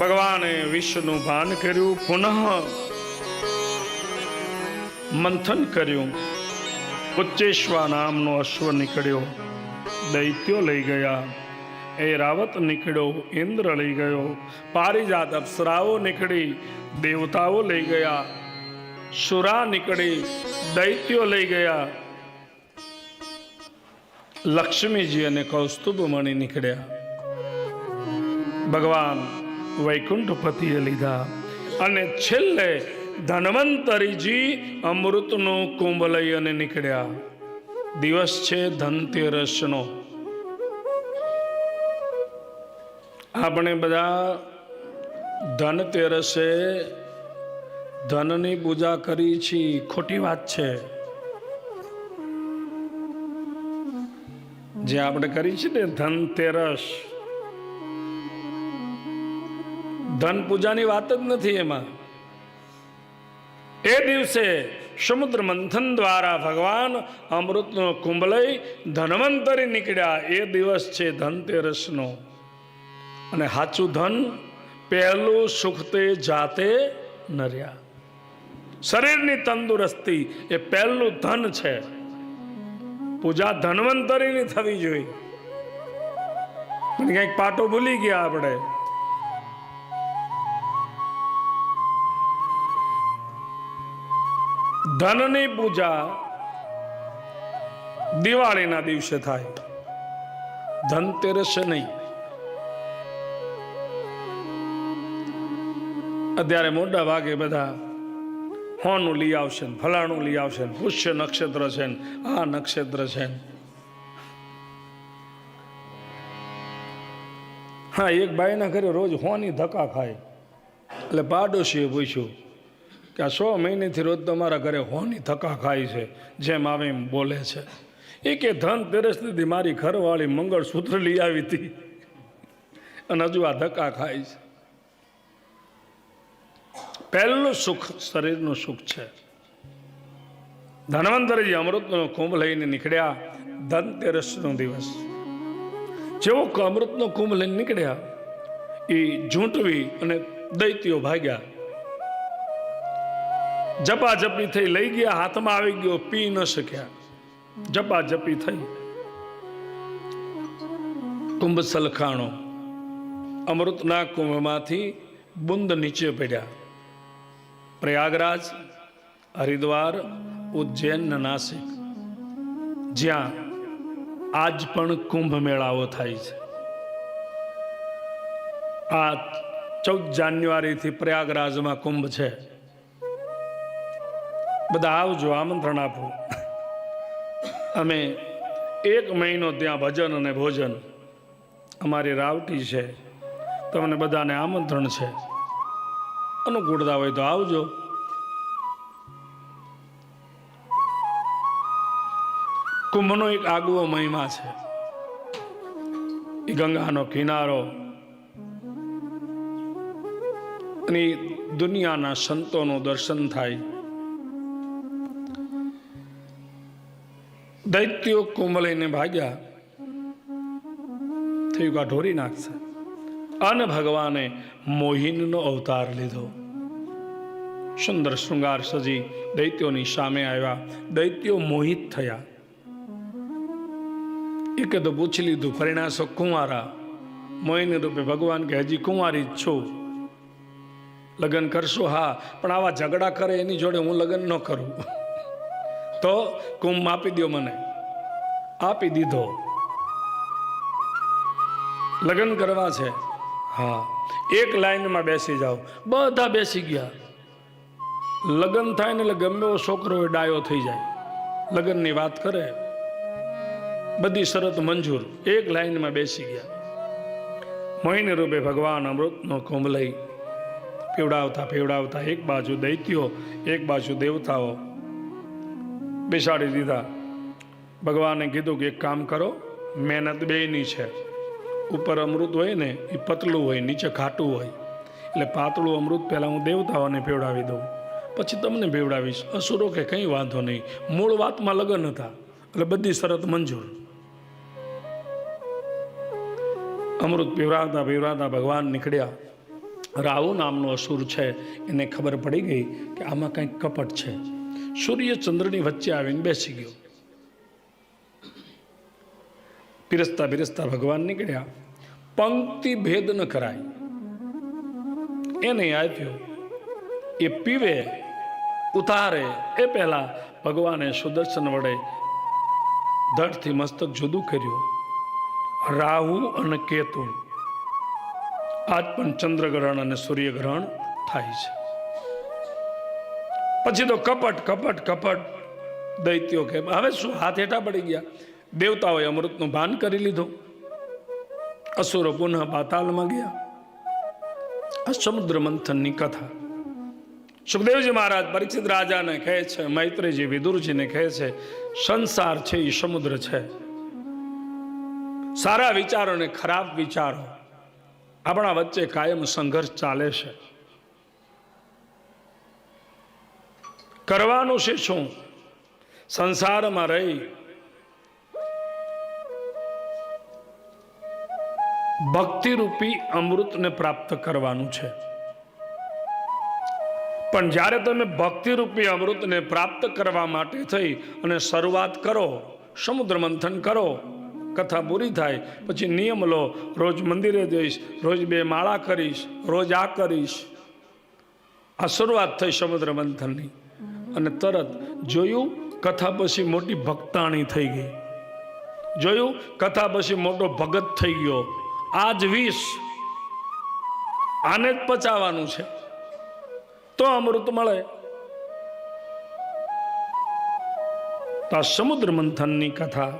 ભગવાને વિશ્વનું ભાન કર્યું, પુનઃ મંથન કર્યું. ઉચ્ચેશ્વા નામનો અશ્વ નીકળ્યો. દૈત્યો લઈ ગયા. એ રાવત નીકળ્યો, ઇન્દ્ર લઈ ગયો. પારિજાત અપ્સરાઓ નીકળી, દેવતાઓ લઈ ગયા. સુરા નીકળી, દૈત્યો લઈ ગયા. લક્ષ્મીજી અને કૌસ્તુભ મણી નીકળ્યા. ભગવાન વૈકુંઠપતિએ લીધા. અને છેલ્લે ધન્વંતરીજી અમૃતનો કુંભ લઈ અને નીકળ્યા. દિવસ છે ધનતેરસનો. આપણે બધા ધનતેરસે ધનની પૂજા કરી છીએ. ખોટી વાત છે. જે આપણે કરી છે ને ધનતેરસ ધન પૂજાની વાત જ નથી એમાં. એ દિવસે સમુદ્ર મંથન દ્વારા ભગવાન અમૃતનો કુંભ લઈ ધનવંતરી નીકળ્યા. એ દિવસ છે ધનતેરસનો. અને સાચું ધન પહેલું સુખ તે જાતે નર્યા. શરીરની તંદુરસ્તી એ પહેલું ધન છે. પૂજા ધનવંતરીની થવી જોઈએ. કંઈક પાટો ભૂલી ગયા આપણે. ધનની પૂજા દિવાળીના દિવસે થાય. ધનતેરસે નહીં. અત્યારે મોટા ભાગે બધા હોનું લઈ આવશે ને ફલાણું લઈ આવશે ને પુષ્ય નક્ષત્ર છે ને આ નક્ષત્ર છે હા, એક બાઈના ઘરે રોજ હોની ધક્કા ખાય. એટલે પાડોશીએ પૂછ્યું કે સો મહિનેથી રોજ તમારા ઘરે હોની થકા ખાય છે, જેમ આવે એમ બોલે છે. એ કે ધન તેરસથી મારી ઘરવાળી મંગળસૂત્ર લઈ આવી હતી. અને હજુ આ ધક્કા ખાય છે. પહેલું સુખ શરીરનું સુખ છે. ધન્વંતરીજી અમૃતનો કુંભ લઈને નીકળ્યા. ધનતેરસનો દિવસ. જેવો અમૃતનો કુંભ લઈને નીકળ્યા, એ ઝૂંટવી અને દૈત્યો ભાગ્યા. જપા જપી થઈ લઈ ગયા, હાથમાં આવી ગયો, પી ન શક્યા. જપા જપી થઈ. કુંભ સલખાણો અમૃતના કુંભમાંથી બુંદ નીચે પડ્યા. પ્રયાગરાજ, હરિદ્વાર, ઉજ્જૈન, નાસિક. જ્યાં આજ પણ કુંભ મેળાઓ થાય છે. આ ચૌદ જાન્યુઆરીથી પ્રયાગરાજમાં કુંભ છે. બધા આવજો, આમંત્રણ આપો. અમે એક મહિનો ત્યાં ભજન અને ભોજન. અમારી રાવટી છે. તમને બધાને આમંત્રણ છે. અનુકૂળતા હોય તો આવજો. કુંભનો એક આગવો મહિમા છે. એ ગંગાનો કિનારો. અને દુનિયાના સંતોનું દર્શન થાય. દૈત્યો કુંભ ભાગ્યા. થયું કા ઢોરી નાખશે અને ભગવાને મોહિનનો અવતાર લીધો. સુંદર શૃંગાર સજી દૈત્યોની સામે આવ્યા. દૈત્યો મોહિત થયા. એક તો પૂછી લીધું પરિણાશો કુંવારા? મોહિની રૂપે ભગવાન કે હજી કુંવારી જ છું. લગ્ન કરશો? હા, પણ આવા ઝઘડા કરે એની જોડે હું લગ્ન ન કરું. તો કુંભ આપી દો મને. આપી દીધો. લગ્ન કરવા છે. હા, એક લાઈનમાં બેસી જાઓ. બધા બેસી ગયા. લગ્ન થાય ને એટલે ગમે એવો છોકરો ડાયો થઈ જાય. લગ્નની વાત કરે. બધી શરત મંજૂર. એક લાઈનમાં બેસી ગયા. મોહિની રૂપે ભગવાન અમૃતનો કુંભ લઈ પીવડાવતા પીવડાવતા એક બાજુ દૈત્યો, એક બાજુ દેવતાઓ બેસાડી દીધા. ભગવાને કીધું કે એક કામ કરો, મહેનત બેયની છે. ઉપર અમૃત હોય ને, એ પતલું હોય, નીચે ખાટું હોય. એટલે પાતળું અમૃત પહેલાં હું દેવતાઓને પીવડાવી દઉં. પછી તમને પીવડાવીશ અસુરો કે કંઈ વાંધો નહીં. મૂળ વાતમાં લગ્ન હતા. એટલે બધી શરત મંજૂર. અમૃત પીવરાતા પીવરાતા ભગવાન નીકળ્યા. રાહુ નામનો અસુર છે. એને ખબર પડી ગઈ કે આમાં કંઈક કપટ છે. સૂર્ય ચંદ્રની વચ્ચે આવીને બેસી ગયો. પીરસતા પીરસતા ભગવાન નીકળ્યા. પંક્તિ ભેદ ન કરાય. એને આપ્યો એ પીવે, ઉતારે. એ પહેલા ભગવાને સુદર્શન વડે ધડથી મસ્તક જુદું કર્યું. રાહુ અને કેતુ આજ પણ ચંદ્રગ્રહણ અને સૂર્યગ્રહણ થાય છે. પછી તો કપટ કપટ કપટ. દૈત્યો કે હવે શું? હાથ હેઠા પડી ગયા. દેવતાઓએ અમૃતનું ભાન કરી લીધું. અસુરો પુનઃ પાતાલમાં ગયા. આ સમુદ્ર મંથનની કથા. સુખદેવજી મહારાજ પરીક્ષિત રાજાને કહે છે, મૈત્રીજી, વિદુરજીને કહે છે, સંસાર છે એ સમુદ્ર છે. સારા વિચારો ને ખરાબ વિચારો. આપણા વચ્ચે કાયમ સંઘર્ષ ચાલે છે. કરવાનું છે શું? સંસારમાં રહી. ભક્તિરૂપી અમૃતને પ્રાપ્ત કરવાનું છે. પણ જ્યારે તમે ભક્તિરૂપી અમૃતને પ્રાપ્ત કરવા માટે થઈ અને શરૂઆત કરો, સમુદ્ર મંથન કરો, કથા પૂરી થાય, પછી નિયમ લો, રોજ મંદિરે જઈશ, રોજ બે માળા કરીશ, રોજ આ કરીશ. આ શરૂઆત થઈ સમુદ્ર મંથનની. અને તરત જોયું, કથા પછી મોટી ભક્તાણી થઈ ગઈ. જોયું, કથા પછી મોટો ભગત થઈ ગયો. આજ વીસ. આને જ પચાવવાનું છે. તો અમૃત મળે. તો આ સમુદ્ર મંથનની કથા.